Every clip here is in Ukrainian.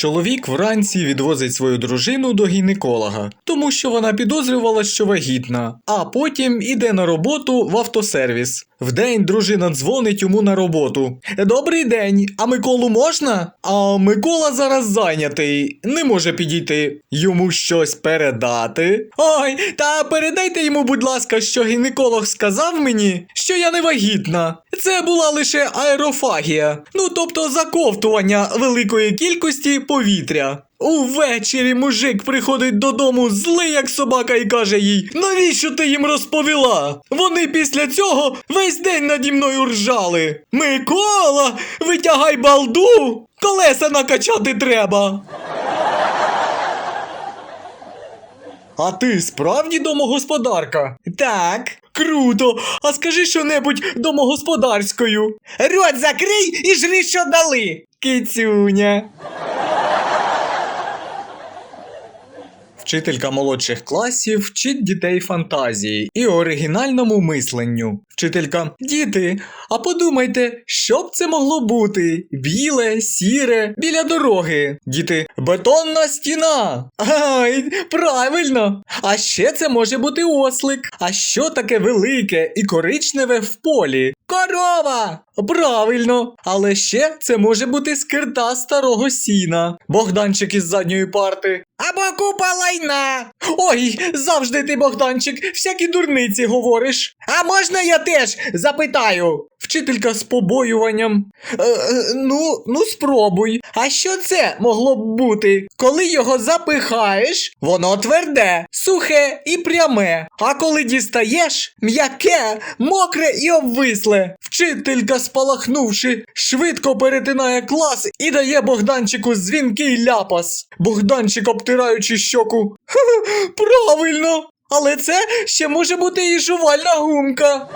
Чоловік вранці відвозить свою дружину до гінеколога, тому що вона підозрювала, що вагітна, а потім іде на роботу в автосервіс. Вдень дружина дзвонить йому на роботу. Добрий день, а Миколу можна? А Микола зараз зайнятий, не може підійти. Йому щось передати. Ой, та передайте йому, будь ласка, що гінеколог сказав мені, що я не вагітна. Це була лише аерофагія, ну тобто заковтування великої кількості повітря. Увечері мужик приходить додому злий, як собака, і каже їй: Навіщо ти їм розповіла? Вони після цього весь день наді мною ржали. Микола, витягай балду! Колеса накачати треба. А ти справді домогосподарка? Так. Круто. А скажи що-небудь домогосподарською. Рот закрий і жри, що дали. Кицюня. Вчителька молодших класів вчить дітей фантазії і оригінальному мисленню. Вчителька, діти, а подумайте, що б це могло бути? Біле, сіре, біля дороги. Діти, бетонна стіна. Ай, правильно. А ще це може бути ослик. А що таке велике і коричневе в полі? Корова! Правильно, але ще це може бути скирта старого сіна. Богданчик із задньої парти. Або купа лайна. Ой, завжди ти, Богданчик, всякі дурниці говориш. А можна я теж запитаю? Вчителька з побоюванням. Е, е, ну, ну спробуй. А що це могло б бути? Коли його запихаєш, воно тверде, сухе і пряме. А коли дістаєш, м'яке, мокре і обвисле. Вчителька, спалахнувши, швидко перетинає клас і дає Богданчику дзвінкий ляпас. Богданчик, обтираючи щоку. «Ха-ха, Правильно! Але це ще може бути і жувальна гумка.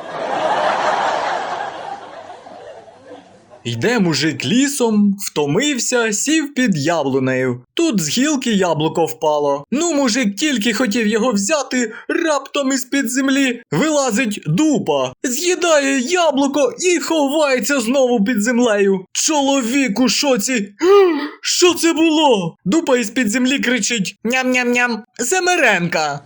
Йде мужик лісом, втомився, сів під яблунею. Тут з гілки яблуко впало. Ну, мужик тільки хотів його взяти, раптом із-під землі вилазить дупа, з'їдає яблуко і ховається знову під землею. Чоловік у шоці. Що це було? Дупа із-під землі кричить: Ням-ням-ням, Семеренка.